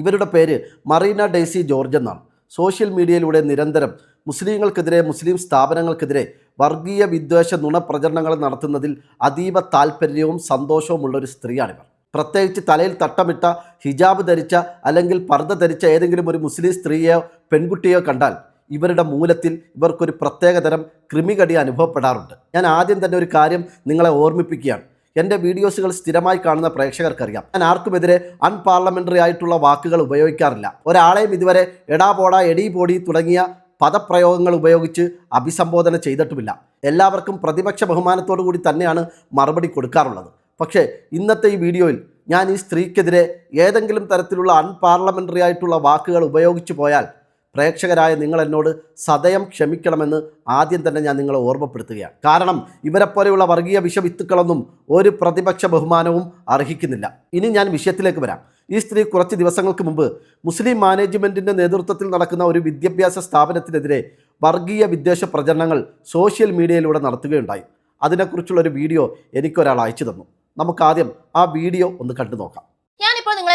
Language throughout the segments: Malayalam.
ഇവരുടെ പേര് മറീന ഡെയ്സി ജോർജ് എന്നാണ്. സോഷ്യൽ മീഡിയയിലൂടെ നിരന്തരം മുസ്ലിങ്ങൾക്കെതിരെ മുസ്ലിം സ്ഥാപനങ്ങൾക്കെതിരെ വർഗീയ വിദ്വേഷ നുണപ്രചരണങ്ങൾ നടത്തുന്നതിൽ അതീവ താല്പര്യവും സന്തോഷവുമുള്ള ഒരു സ്ത്രീയാണിവർ. പ്രത്യേകിച്ച് തലയിൽ തട്ടമിട്ട ഹിജാബ് ധരിച്ച അല്ലെങ്കിൽ പർദ്ദ ധരിച്ച ഏതെങ്കിലും ഒരു മുസ്ലിം സ്ത്രീയോ പെൺകുട്ടിയോ കണ്ടാൽ ഇവരുടെ മൂലത്തിൽ ഇവർക്കൊരു പ്രത്യേകതരം കൃമികടി അനുഭവപ്പെടാറുണ്ട്. ഞാൻ ആദ്യം തന്നെ ഒരു കാര്യം നിങ്ങളെ ഓർമ്മിപ്പിക്കുകയാണ്. എന്റെ വീഡിയോസുകൾ സ്ഥിരമായി കാണുന്ന പ്രേക്ഷകർക്കറിയാം. ഞാൻ ആർക്കുമെതിരെ അൺപാർലമെന്ററി ആയിട്ടുള്ള വാക്കുകൾ ഉപയോഗിക്കാറില്ല. ഒരാളെയും ഇതുവരെ എടാ പോടാ എടി പോടി തുടങ്ങിയ പദപ്രയോഗങ്ങൾ ഉപയോഗിച്ച് അഭിസംബോധന ചെയ്തിട്ടുമില്ല. എല്ലാവർക്കും പ്രതിപക്ഷ ബഹുമാനത്തോടു കൂടി തന്നെയാണ് മറുപടി കൊടുക്കാറുള്ളത്. പക്ഷേ ഇന്നത്തെ ഈ വീഡിയോയിൽ ഞാൻ ഈ സ്ത്രീക്കെതിരെ ഏതെങ്കിലും തരത്തിലുള്ള അൺപാർലമെന്ററി ആയിട്ടുള്ള വാക്കുകൾ ഉപയോഗിച്ചു പോയാൽ പ്രേക്ഷകരായ നിങ്ങൾ എന്നോട് സദയം ക്ഷമിക്കണമെന്ന് ആദ്യം തന്നെ ഞാൻ നിങ്ങളെ ഓർമ്മപ്പെടുത്തുകയാണ്. കാരണം ഇവരെപ്പോലെയുള്ള വർഗീയ വിഷവിത്തുക്കളൊന്നും ഒരു പ്രതിപക്ഷ ബഹുമാനവും അർഹിക്കുന്നില്ല. ഇനി ഞാൻ വിഷയത്തിലേക്ക് വരാം. ഈ സ്ത്രീ കുറച്ച് ദിവസങ്ങൾക്ക് മുമ്പ് മുസ്ലിം മാനേജ്മെന്റിന്റെ നേതൃത്വത്തിൽ നടക്കുന്ന ഒരു വിദ്യാഭ്യാസ സ്ഥാപനത്തിനെതിരെ വർഗീയ വിദ്വേഷ പ്രചരണങ്ങൾ സോഷ്യൽ മീഡിയയിലൂടെ നടത്തുകയുണ്ടായി. അതിനെക്കുറിച്ചുള്ള ഒരു വീഡിയോ എനിക്കൊരാൾ അയച്ചു തന്നു. നമുക്കാദ്യം ആ വീഡിയോ ഒന്ന് കണ്ടു നോക്കാം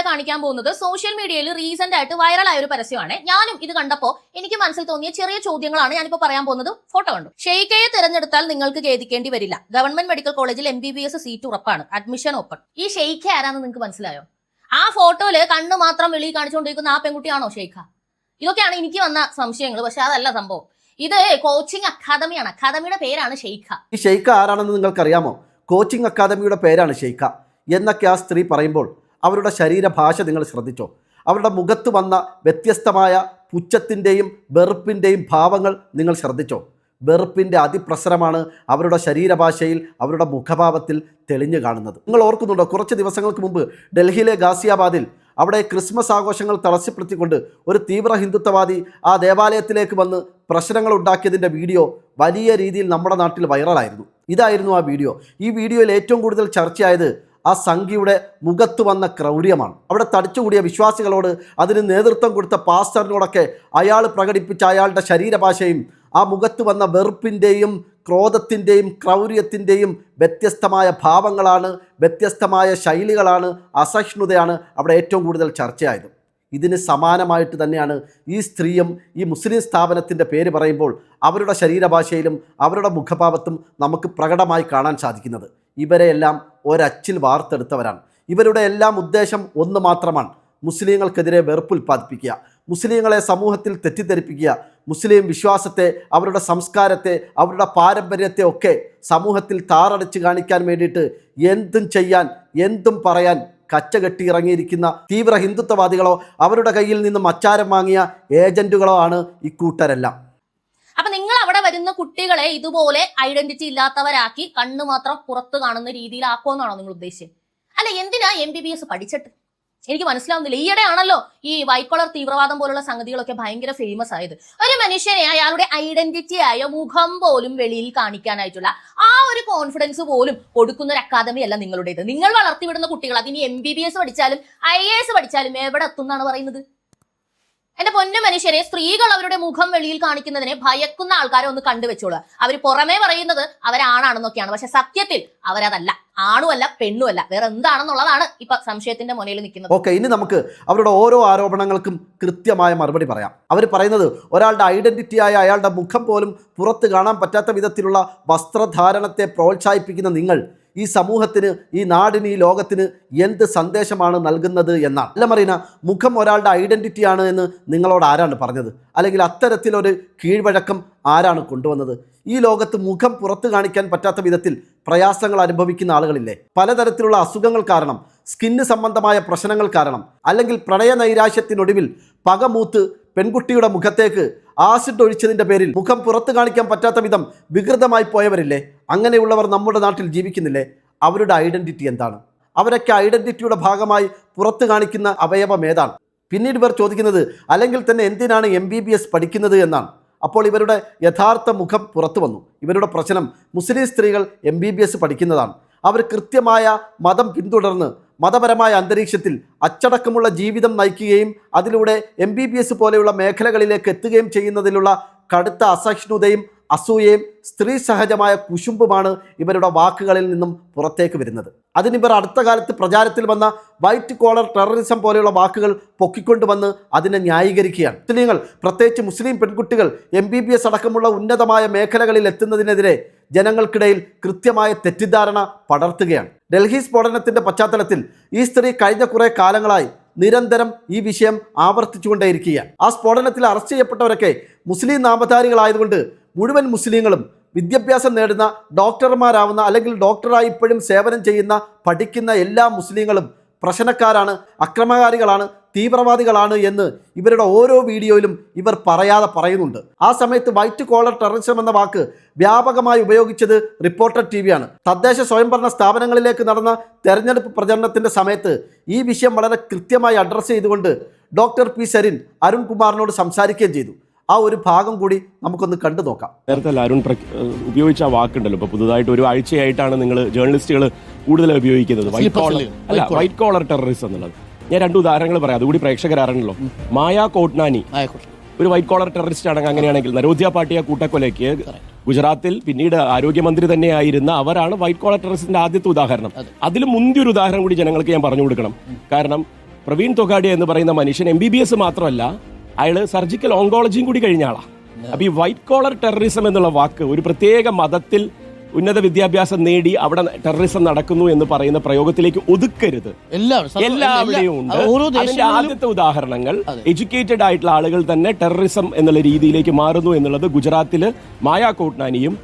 കാണിക്കാൻ പോകുന്നത് സോഷ്യൽ മീഡിയയിൽ റീസെന്റ് ആയിട്ട് വൈറലായ ഒരു പരസ്യമാണ്. ഞാനും ഇത് കണ്ടപ്പോൾ എനിക്ക് മനസ്സിൽ തോന്നിയ ചെറിയ ചോദ്യങ്ങളാണ് ഞാനിപ്പോൾ പറയാൻ പോകുന്നത്. ഫോട്ടോ കണ്ടു. ഷെയ്ഖയെ തിരഞ്ഞെടുത്താൽ നിങ്ങൾക്ക് ഖേദിക്കേണ്ടി വരില്ല. ഗവൺമെന്റ് മെഡിക്കൽ കോളേജിൽ M B B S seat ഉറപ്പാണ്. അഡ്മിഷൻ ഓപ്പൺ ഈ ഷെയ്ഖ ആരാന്ന് നിങ്ങൾക്ക് മനസ്സിലായോ? ആ ഫോട്ടോയിൽ കണ്ണ് മാത്രം വെളി കാണിച്ചുകൊണ്ടിരിക്കുന്ന ആ പെൺകുട്ടിയാണോ ഷെയ്ഖ? ഇതൊക്കെയാണ് എനിക്ക് വന്ന സംശയങ്ങൾ. പക്ഷെ അതല്ല സംഭവം. ഇത് കോച്ചിങ് അക്കാദമിയാണ് അക്കാദമിയുടെ പേരാണ് ഷെയ്ഖ. ഈ ഷെയ്ഖ ആരാണെന്ന് നിങ്ങൾക്കറിയാമോ? കോച്ചിങ് അക്കാദമിയുടെ പേരാണ് ഷെയ്ഖ. എന്നൊക്കെ ആ സ്ത്രീ പറയുമ്പോൾ അവരുടെ ശരീരഭാഷ നിങ്ങൾ ശ്രദ്ധിച്ചോ? അവരുടെ മുഖത്ത് വന്ന വ്യത്യസ്തമായ പുച്ഛത്തിന്റെയും വെറുപ്പിന്റെയും ഭാവങ്ങൾ നിങ്ങൾ ശ്രദ്ധിച്ചോ? വെറുപ്പിന്റെ അതിപ്രസരമാണ് അവരുടെ ശരീരഭാഷയിൽ അവരുടെ മുഖഭാവത്തിൽ തെളിഞ്ഞു കാണുന്നത്. നിങ്ങൾ ഓർക്കുന്നുണ്ടോ? കുറച്ച് ദിവസങ്ങൾക്ക് മുമ്പ് ഡൽഹിയിലെ ഗാസിയാബാദിൽ അവിടെ ക്രിസ്മസ് ആഘോഷങ്ങൾ തടസ്സപ്പെടുത്തിക്കൊണ്ട് ഒരു തീവ്ര ഹിന്ദുത്വവാദി ആ ദേവാലയത്തിലേക്ക് വന്ന് പ്രശ്നങ്ങൾ ഉണ്ടാക്കിയതിന്റെ വീഡിയോ വലിയ രീതിയിൽ നമ്മുടെ നാട്ടിൽ വൈറലായിരുന്നു. ഇതായിരുന്നു ആ വീഡിയോ. ഈ വീഡിയോയിൽ ഏറ്റവും കൂടുതൽ ചർച്ചയായത് ആ സംഖ്യയുടെ മുഖത്ത് വന്ന ക്രൗര്യമാണ്. അവിടെ തടിച്ചുകൂടിയ വിശ്വാസികളോട് അതിന് നേതൃത്വം കൊടുത്ത പാസ്റ്ററിനോടൊക്കെ അയാൾ പ്രകടിപ്പിച്ച അയാളുടെ ശരീരഭാഷയും ആ മുഖത്ത് വന്ന വെറുപ്പിന്റെയും ക്രോധത്തിന്റെയും ക്രൗര്യത്തിന്റെയും വ്യത്യസ്തമായ ഭാവങ്ങളാണ് വ്യത്യസ്തമായ ശൈലികളാണ് അസഹിഷ്ണുതയാണ് അവിടെ ഏറ്റവും കൂടുതൽ ചർച്ചയായത്. ഇതിന് സമാനമായിട്ട് തന്നെയാണ് ഈ സ്ത്രീയും ഈ മുസ്ലിം സ്ഥാപനത്തിന്റെ പേര് പറയുമ്പോൾ അവരുടെ ശരീരഭാഷയിലും അവരുടെ മുഖഭാവത്തും നമുക്ക് പ്രകടമായി കാണാൻ സാധിക്കുന്നത്. ഇവരെയെല്ലാം ഒരച്ചിൽ വാർത്തെടുത്തവരാണ്. ഇവരുടെ എല്ലാം ഉദ്ദേശം ഒന്ന് മാത്രമാണ് മുസ്ലിങ്ങൾക്കെതിരെ വെറുപ്പ് ഉൽപ്പാദിപ്പിക്കുക മുസ്ലിങ്ങളെ സമൂഹത്തിൽ തെറ്റിദ്ധരിപ്പിക്കുക മുസ്ലിം വിശ്വാസത്തെ അവരുടെ സംസ്കാരത്തെ അവരുടെ പാരമ്പര്യത്തെ ഒക്കെ സമൂഹത്തിൽ താറടിച്ച് കാണിക്കാൻ വേണ്ടിയിട്ട് എന്തും ചെയ്യാൻ എന്തും പറയാൻ കച്ചകെട്ടി ഇറങ്ങിയിരിക്കുന്ന തീവ്ര ഹിന്ദുത്വവാദികളോ അവരുടെ കയ്യിൽ നിന്നും അച്ചാരം വാങ്ങിയ ഏജന്റുകളോ ആണ് ഇക്കൂട്ടരെല്ലാം വരുന്ന കുട്ടികളെ ഇതുപോലെ ഐഡന്റിറ്റി ഇല്ലാത്തവരാക്കി കണ്ണ് മാത്രം പുറത്ത് കാണുന്ന രീതിയിലാക്കുമെന്നാണോ നിങ്ങൾ ഉദ്ദേശിച്ചത്? അല്ല എന്തിനാ എം ബി ബി എസ് പഠിച്ചിട്ട്? എനിക്ക് മനസ്സിലാവുന്നില്ല. ഈയിടെ ആണല്ലോ ഈ വൈക്കോളർ തീവ്രവാദം പോലുള്ള സംഗതികളൊക്കെ ഭയങ്കര ഫേമസ് ആയത്. ഒരു മനുഷ്യനെ അയാളുടെ ഐഡന്റിറ്റി ആയ മുഖം പോലും വെളിയിൽ കാണിക്കാനായിട്ടുള്ള ആ ഒരു കോൺഫിഡൻസ് പോലും കൊടുക്കുന്ന ഒരു അക്കാദമി അല്ല നിങ്ങളുടേത്. നിങ്ങൾ വളർത്തിവിടുന്ന കുട്ടികൾ. അതിന് എം ബി ബി എസ് പഠിച്ചാലും ഐ എ എസ് പഠിച്ചാലും എവിടെ എത്തുന്നാണ് പറയുന്നത്? എന്റെ പൊന്നു മനുഷ്യരെ സ്ത്രീകൾ അവരുടെ മുഖം വെളിയിൽ കാണിക്കുന്നതിനെ ഭയക്കുന്ന ആൾക്കാരെ ഒന്ന് കണ്ടുവെച്ചോളൂ. അവർ പുറമേ പറയുന്നത് അവരാണാണെന്നൊക്കെയാണ്. പക്ഷെ സത്യത്തിൽ അവരതല്ല. ആണുമല്ല പെണ്ണുമല്ല. വേറെ എന്താണെന്നുള്ളതാണ് ഇപ്പൊ സംശയത്തിന്റെ മുനയിൽ നിൽക്കുന്നത്. ഓക്കെ ഇനി നമുക്ക് അവരുടെ ഓരോ ആരോപണങ്ങൾക്കും കൃത്യമായ മറുപടി പറയാം. അവർ പറയുന്നത് ഒരാളുടെ ഐഡന്റിറ്റിയായ അയാളുടെ മുഖം പോലും പുറത്ത് കാണാൻ പറ്റാത്ത വിധത്തിലുള്ള വസ്ത്രധാരണത്തെ പ്രോത്സാഹിപ്പിക്കുന്ന നിങ്ങൾ ഈ സമൂഹത്തിന് ഈ നാടിന് ഈ ലോകത്തിന് എന്ത് സന്ദേശമാണ് നൽകുന്നത് എന്നാണ്. അല്ല മറീന മുഖം ഒരാളുടെ ഐഡന്റിറ്റിയാണ് എന്ന് നിങ്ങളോട് ആരാണ് പറഞ്ഞത്? അല്ലെങ്കിൽ അത്തരത്തിലൊരു കീഴ്വഴക്കം ആരാണ് കൊണ്ടുവന്നത്? ഈ ലോകത്ത് മുഖം പുറത്തു കാണിക്കാൻ പറ്റാത്ത വിധത്തിൽ പ്രയാസങ്ങൾ അനുഭവിക്കുന്ന ആളുകളില്ലേ? പലതരത്തിലുള്ള അസുഖങ്ങൾ കാരണം സ്കിന്ന് സംബന്ധമായ പ്രശ്നങ്ങൾ കാരണം അല്ലെങ്കിൽ പ്രണയ നൈരാശ്യത്തിനൊടുവിൽ പകമൂത്ത് പെൺകുട്ടിയുടെ മുഖത്തേക്ക് ആസിഡ് ഒഴിച്ചതിന്റെ പേരിൽ മുഖം പുറത്തു കാണിക്കാൻ പറ്റാത്ത വിധം വികൃതമായി പോയവരില്ലേ? അങ്ങനെയുള്ളവർ നമ്മുടെ നാട്ടിൽ ജീവിക്കുന്നില്ലേ? അവരുടെ ഐഡന്റിറ്റി എന്താണ്? അവരൊക്കെ ഐഡന്റിറ്റിയുടെ ഭാഗമായി പുറത്തു കാണിക്കുന്ന അവയവം ഏതാണ്? പിന്നീട് ഇവർ ചോദിക്കുന്നത് അല്ലെങ്കിൽ തന്നെ എന്തിനാണ് എം ബി ബി എസ് പഠിക്കുന്നത് എന്നാണ്. അപ്പോൾ ഇവരുടെ യഥാർത്ഥ മുഖം പുറത്തു വന്നു. ഇവരുടെ പ്രശ്നം മുസ്ലിം സ്ത്രീകൾ എം ബി ബി എസ് പഠിക്കുന്നതാണ്. അവർ കൃത്യമായ മതം പിന്തുടർന്ന് മതപരമായ അന്തരീക്ഷത്തിൽ അച്ചടക്കമുള്ള ജീവിതം നയിക്കുകയും അതിലൂടെ എം ബി ബി എസ് പോലെയുള്ള മേഖലകളിലേക്ക് എത്തുകയും ചെയ്യുന്നതിലുള്ള കടുത്ത അസഹിഷ്ണുതയും അസൂയയും സ്ത്രീ സഹജമായ കുശുമ്പുമാണ് ഇവരുടെ വാക്കുകളിൽ നിന്നും പുറത്തേക്ക് വരുന്നത്. അതിനിവർ അടുത്ത കാലത്ത് പ്രചാരത്തിൽ വന്ന വൈറ്റ് കോളർ ടെററിസം പോലെയുള്ള വാക്കുകൾ പൊക്കിക്കൊണ്ടുവന്ന് അതിനെ ന്യായീകരിക്കുകയാണ്. മുസ്ലിങ്ങൾ പ്രത്യേകിച്ച് മുസ്ലിം പെൺകുട്ടികൾ എം ബി ബി എസ് അടക്കമുള്ള ഉന്നതമായ മേഖലകളിൽ എത്തുന്നതിനെതിരെ ജനങ്ങൾക്കിടയിൽ കൃത്യമായ തെറ്റിദ്ധാരണ പടർത്തുകയാണ്. ഡൽഹി സ്ഫോടനത്തിന്റെ പശ്ചാത്തലത്തിൽ ഈ സ്ത്രീ കഴിഞ്ഞ കുറേ കാലങ്ങളായി നിരന്തരം ഈ വിഷയം ആവർത്തിച്ചുകൊണ്ടേയിരിക്കുകയാണ്. ആ സ്ഫോടനത്തിൽ അറസ്റ്റ് ചെയ്യപ്പെട്ടവരൊക്കെ മുസ്ലിം നാമധാരികളായതുകൊണ്ട് മുഴുവൻ മുസ്ലിങ്ങളും വിദ്യാഭ്യാസം നേടുന്ന ഡോക്ടർമാരാവുന്ന അല്ലെങ്കിൽ ഡോക്ടറായി ഇപ്പോഴും സേവനം ചെയ്യുന്ന പഠിക്കുന്ന എല്ലാ മുസ്ലിങ്ങളും പ്രശ്നക്കാരാണ് അക്രമകാരികളാണ് തീവ്രവാദികളാണ് എന്ന് ഇവരുടെ ഓരോ വീഡിയോയിലും ഇവർ പറയാതെ പറയുന്നുണ്ട്. ആ സമയത്ത് വൈറ്റ് കോളർ ടെററിസം എന്ന വാക്ക് വ്യാപകമായി ഉപയോഗിച്ചത് റിപ്പോർട്ടർ ടി വിയാണ് തദ്ദേശ സ്വയംഭരണ സ്ഥാപനങ്ങളിലേക്ക് നടന്ന തെരഞ്ഞെടുപ്പ് പ്രചരണത്തിന്റെ സമയത്ത് ഈ വിഷയം വളരെ കൃത്യമായി അഡ്രസ്സ് ചെയ്തുകൊണ്ട് ഡോക്ടർ പി സരിൻ അരുൺകുമാറിനോട് സംസാരിക്കുകയും ചെയ്തു. ആ ഒരു ഭാഗം കൂടി നമുക്കൊന്ന് കണ്ടു നോക്കാം. നേരത്തെ അരുൺ ഉപയോഗിച്ച വാക്കുണ്ടല്ലോ. ഇപ്പൊ പുതുതായിട്ട് ഒരു ആഴ്ചയായിട്ടാണ് നിങ്ങൾ ജേർണലിസ്റ്റുകൾ കൂടുതൽ ഉപയോഗിക്കുന്നത് വൈറ്റ് കോളർ അല്ല വൈറ്റ് കോളർ ടെററിസം എന്നുള്ളത്. ഞാൻ രണ്ട് ഉദാഹരണങ്ങൾ പറയാം. അതുകൂടി പ്രേക്ഷകർ അറിയണല്ലോ മായ കോട്നാനി. ഒരു വൈറ്റ് കോളർ ടെററിസ്റ്റ് ആണെങ്കിൽ അങ്ങനെയാണെങ്കിൽ നരോധ്യ പാട്ടിയ കൂട്ടക്കൊലയ്ക്ക് ഗുജറാത്തിൽ പിന്നീട് ആരോഗ്യമന്ത്രി തന്നെയായിരുന്ന അവരാണ് വൈറ്റ് കോളർ ടെററിസ്റ്റിന്റെ ആദ്യത്തെ ഉദാഹരണം. അതിൽ മുന്തിയൊരു ഉദാഹരണം കൂടി ജനങ്ങൾക്ക് ഞാൻ പറഞ്ഞു കൊടുക്കണം. കാരണം പ്രവീൺ തൊഗാഡിയ എന്ന് പറയുന്ന മനുഷ്യൻ എം ബി ബി എസ് മാത്രമല്ല അയാൾ സർജിക്കൽ ഓങ്കോളജിയും കൂടി കഴിഞ്ഞ ആളാണ് അപ്പൊ ഈ വൈറ്റ് കോളർ ടെററിസം എന്നുള്ള വാക്ക് ഒരു പ്രത്യേക മതത്തിൽ ഉന്നത വിദ്യാഭ്യാസം നേടി അവിടെ ടെററിസം നടക്കുന്നു എന്ന് പറയുന്ന പ്രയോഗത്തിലേക്ക് ഒതുക്കരുത്. എല്ലാവിടെയും ഉണ്ട്. ഓരോ അതിന്റെ ദേശങ്ങളിലും ആദ്യത്തെ ഉദാഹരണങ്ങൾ. എഡ്യൂക്കേറ്റഡ് ആയിട്ടുള്ള ആളുകൾ തന്നെ ടെററിസം എന്നുള്ള രീതിയിലേക്ക് മാറുന്നു എന്നുള്ളത് ഗുജറാത്തിൽ മായാ കോട്ട്നാനിയും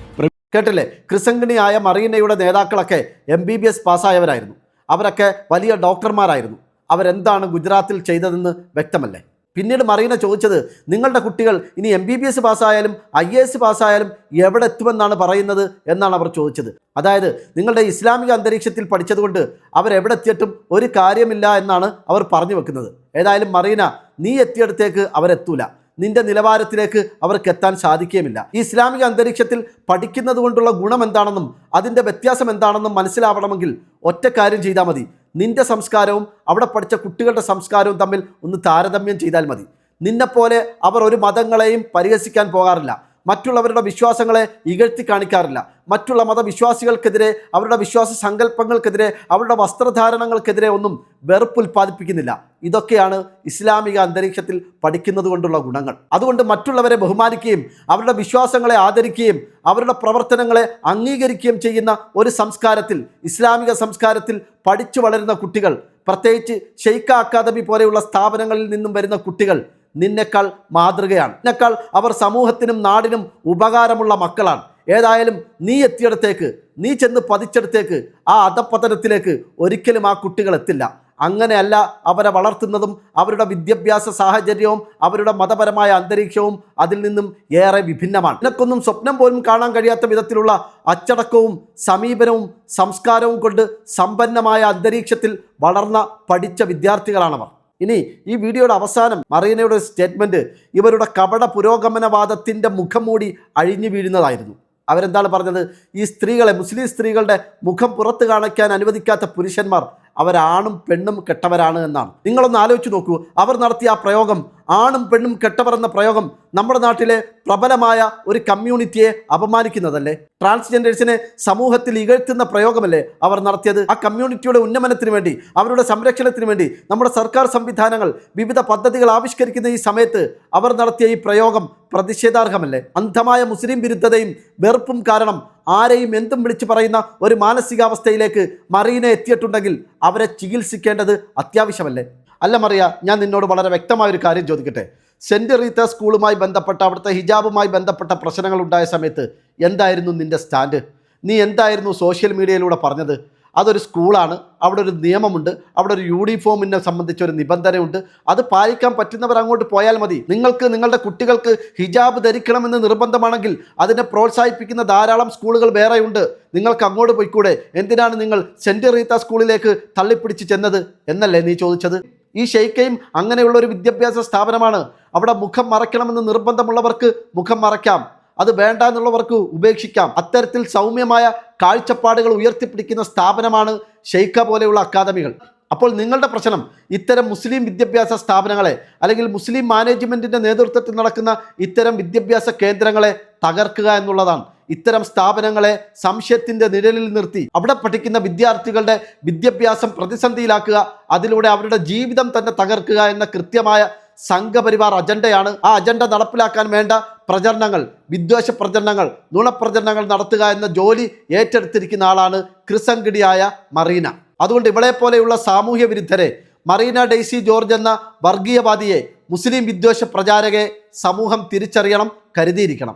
കേട്ടില്ലേ? ക്രിസംഗിണിയായ മറീനയുടെ നേതാക്കളൊക്കെ എം ബി ബി എസ് പാസ്സായവരായിരുന്നു. അവരൊക്കെ വലിയ ഡോക്ടർമാരായിരുന്നു. അവരെന്താണ് ഗുജറാത്തിൽ ചെയ്തതെന്ന് വ്യക്തമല്ലേ? പിന്നീട് മറീന ചോദിച്ചത് നിങ്ങളുടെ കുട്ടികൾ ഇനി എം ബി ബി എസ് പാസ്സായാലും ഐ എ എസ് പാസ്സായാലും എവിടെ എത്തുമെന്നാണ് പറയുന്നത്? എന്നാണ് അവർ ചോദിച്ചത്. അതായത് നിങ്ങളുടെ ഇസ്ലാമിക അന്തരീക്ഷത്തിൽ പഠിച്ചതുകൊണ്ട് അവരെവിടെ എത്തിയിട്ടും ഒരു കാര്യമില്ല എന്നാണ് അവർ പറഞ്ഞു വെക്കുന്നത്. ഏതായാലും മറീന നീ എത്തിയിടത്തേക്ക് അവരെത്തൂല നിന്റെ നിലവാരത്തിലേക്ക് അവർക്ക് എത്താൻ സാധിക്കുകയുമില്ല. ഈ ഇസ്ലാമിക അന്തരീക്ഷത്തിൽ പഠിക്കുന്നത് കൊണ്ടുള്ള ഗുണം എന്താണെന്നും അതിന്റെ വ്യത്യാസം എന്താണെന്നും മനസ്സിലാവണമെങ്കിൽ ഒറ്റ കാര്യം ചെയ്താൽ മതി. നിന്റെ സംസ്കാരവും അവിടെ പഠിച്ച കുട്ടികളുടെ സംസ്കാരവും തമ്മിൽ ഒന്ന് താരതമ്യം ചെയ്താൽ മതി. നിന്നെപ്പോലെ അവർ ഒരു മതങ്ങളെയും പരിഹസിക്കാൻ പോകാറില്ല. മറ്റുള്ളവരുടെ വിശ്വാസങ്ങളെ ഇകഴ്ത്തി കാണിക്കാറില്ല. മറ്റുള്ള മതവിശ്വാസികൾക്കെതിരെ അവരുടെ വിശ്വാസ സങ്കല്പങ്ങൾക്കെതിരെ അവരുടെ വസ്ത്രധാരണങ്ങൾക്കെതിരെ ഒന്നും വെറുപ്പ് ഉൽപ്പാദിപ്പിക്കുന്നില്ല ഇതൊക്കെയാണ് ഇസ്ലാമിക അന്തരീക്ഷത്തിൽ പഠിക്കുന്നത് കൊണ്ടുള്ള ഗുണങ്ങൾ. അതുകൊണ്ട് മറ്റുള്ളവരെ ബഹുമാനിക്കുകയും അവരുടെ വിശ്വാസങ്ങളെ ആദരിക്കുകയും അവരുടെ പ്രവർത്തനങ്ങളെ അംഗീകരിക്കുകയും ചെയ്യുന്ന ഒരു സംസ്കാരത്തിൽ ഇസ്ലാമിക സംസ്കാരത്തിൽ പഠിച്ചു വളരുന്ന കുട്ടികൾ പ്രത്യേകിച്ച് ഷെയ്ഖ അക്കാദമി പോലെയുള്ള സ്ഥാപനങ്ങളിൽ നിന്നും വരുന്ന കുട്ടികൾ നിന്നെക്കാൾ മാതൃകയാണ്. നിന്നെക്കാൾ അവർ സമൂഹത്തിനും നാടിനും ഉപകാരമുള്ള മക്കളാണ്. ഏതായാലും നീ എത്തിയിടത്തേക്ക് നീ ചെന്ന് പതിച്ചെടുത്തേക്ക് ആ അധപ്പതനത്തിലേക്ക് ഒരിക്കലും ആ കുട്ടികൾ എത്തില്ല. അങ്ങനെയല്ല അവരെ വളർത്തുന്നതും അവരുടെ വിദ്യാഭ്യാസ സാഹചര്യവും അവരുടെ മതപരമായ അന്തരീക്ഷവും അതിൽ നിന്നും ഏറെ വിഭിന്നമാണ്. നിനക്കൊന്നും സ്വപ്നം പോലും കാണാൻ കഴിയാത്ത വിധത്തിലുള്ള അച്ചടക്കവും സമീപനവും സംസ്കാരവും കൊണ്ട് സമ്പന്നമായ അന്തരീക്ഷത്തിൽ വളർന്ന പഠിച്ച വിദ്യാർത്ഥികളാണവർ. ഇനി ഈ വീഡിയോയുടെ അവസാനം മറീനയുടെ സ്റ്റേറ്റ്മെന്റ് ഇവരുടെ കപട പുരോഗമനവാദത്തിന്റെ മുഖം മൂടി അഴിഞ്ഞു വീഴുന്നതായിരുന്നു. അവരെന്താണ് പറഞ്ഞത്? ഈ സ്ത്രീകളെ മുസ്ലിം സ്ത്രീകളുടെ മുഖം പുറത്ത് കാണിക്കാൻ അനുവദിക്കാത്ത പുരുഷന്മാർ അവരാണും പെണ്ണും കെട്ടവരാണ് എന്നാണ്. നിങ്ങളൊന്ന് ആലോചിച്ച് നോക്കൂ. അവർ നടത്തിയ ആ പ്രയോഗം ആണും പെണ്ണും കെട്ടവർ എന്ന പ്രയോഗം നമ്മുടെ നാട്ടിലെ പ്രബലമായ ഒരു കമ്മ്യൂണിറ്റിയെ അപമാനിക്കുന്നതല്ലേ? ട്രാൻസ്ജെൻഡേഴ്സിനെ സമൂഹത്തിൽ ഇകഴ്ത്തുന്ന പ്രയോഗമല്ലേ അവർ നടത്തിയത്? ആ കമ്മ്യൂണിറ്റിയുടെ ഉന്നമനത്തിന് വേണ്ടി അവരുടെ സംരക്ഷണത്തിന് വേണ്ടി നമ്മുടെ സർക്കാർ സംവിധാനങ്ങൾ വിവിധ പദ്ധതികൾ ആവിഷ്കരിക്കുന്ന ഈ സമയത്ത് അവർ നടത്തിയ ഈ പ്രയോഗം പ്രതിഷേധാർഹമല്ലേ? അന്ധമായ മുസ്ലിം വിരുദ്ധതയും വെറുപ്പും കാരണം ആരെയും എന്തും വിളിച്ചു പറയുന്ന ഒരു മാനസികാവസ്ഥയിലേക്ക് മറീന എത്തിയിട്ടുണ്ടെങ്കിൽ അവരെ ചികിത്സിക്കേണ്ടത് അത്യാവശ്യമല്ലേ? അല്ല മറിയ ഞാൻ നിന്നോട് വളരെ വ്യക്തമായ ഒരു കാര്യം ചോദിക്കട്ടെ. സെന്റ് റീത്ത സ്കൂളുമായി ബന്ധപ്പെട്ട അവിടുത്തെ ഹിജാബുമായി ബന്ധപ്പെട്ട പ്രശ്നങ്ങൾ ഉണ്ടായ സമയത്ത് എന്തായിരുന്നു നിന്റെ സ്റ്റാൻഡ്? നീ എന്തായിരുന്നു സോഷ്യൽ മീഡിയയിലൂടെ പറഞ്ഞത്? അതൊരു സ്കൂളാണ്. അവിടെ ഒരു നിയമമുണ്ട്. അവിടെ ഒരു യൂണിഫോമിനെ സംബന്ധിച്ച ഒരു നിബന്ധനയുണ്ട്. അത് പാലിക്കാൻ പറ്റുന്നവർ അങ്ങോട്ട് പോയാൽ മതി. നിങ്ങൾക്ക് നിങ്ങളുടെ കുട്ടികൾക്ക് ഹിജാബ് ധരിക്കണമെന്ന് നിർബന്ധമാണെങ്കിൽ അതിനെ പ്രോത്സാഹിപ്പിക്കുന്ന ധാരാളം സ്കൂളുകൾ വേറെയുണ്ട്. നിങ്ങൾക്ക് അങ്ങോട്ട് പോയിക്കൂടെ? എന്തിനാണ് നിങ്ങൾ സെന്റ് റീത്ത സ്കൂളിലേക്ക് തള്ളിപ്പിടിച്ച് ചെന്നത് എന്നല്ലേ നീ ചോദിച്ചത്? ഈ ഷെയ്ക്കയും അങ്ങനെയുള്ള ഒരു വിദ്യാഭ്യാസ സ്ഥാപനമാണ്. അവിടെ മുഖം മറയ്ക്കണമെന്ന് നിർബന്ധമുള്ളവർക്ക് മുഖം മറയ്ക്കാം. അത് വേണ്ട എന്നുള്ളവർക്ക് ഉപേക്ഷിക്കാം. അത്തരത്തിൽ സൗമ്യമായ കാഴ്ചപ്പാടുകൾ ഉയർത്തിപ്പിടിക്കുന്ന സ്ഥാപനമാണ് ഷെയ്ഖ പോലെയുള്ള അക്കാദമികൾ. അപ്പോൾ നിങ്ങളുടെ പ്രശ്നം ഇത്തരം മുസ്ലിം വിദ്യാഭ്യാസ സ്ഥാപനങ്ങളെ അല്ലെങ്കിൽ മുസ്ലിം മാനേജ്മെന്റിന്റെ നേതൃത്വത്തിൽ നടക്കുന്ന ഇത്തരം വിദ്യാഭ്യാസ കേന്ദ്രങ്ങളെ തകർക്കുക എന്നുള്ളതാണ്. ഇത്തരം സ്ഥാപനങ്ങളെ സംശയത്തിന്റെ നിഴലിൽ നിർത്തി അവിടെ പഠിക്കുന്ന വിദ്യാർത്ഥികളുടെ വിദ്യാഭ്യാസം പ്രതിസന്ധിയിലാക്കുക അതിലൂടെ അവരുടെ ജീവിതം തന്നെ തകർക്കുക എന്ന കൃത്യമായ സംഘപരിവാർ അജണ്ടയാണ്. ആ അജണ്ട നടപ്പിലാക്കാൻ വേണ്ട പ്രചരണങ്ങൾ വിദ്വേഷ പ്രചരണങ്ങൾ നുണപ്രചരണങ്ങൾ നടത്തുക എന്ന ജോലി ഏറ്റെടുത്തിരിക്കുന്ന ആളാണ് ക്രിസംഗിടിയായ മറീന. അതുകൊണ്ട് ഇവളെ പോലെയുള്ള സാമൂഹ്യ വിരുദ്ധരെ മറീന ഡെയ്സി ജോർജ് എന്ന വർഗീയവാദിയെ മുസ്ലിം വിദ്വേഷ പ്രചാരകയെ സമൂഹം തിരിച്ചറിയണം കരുതിയിരിക്കണം.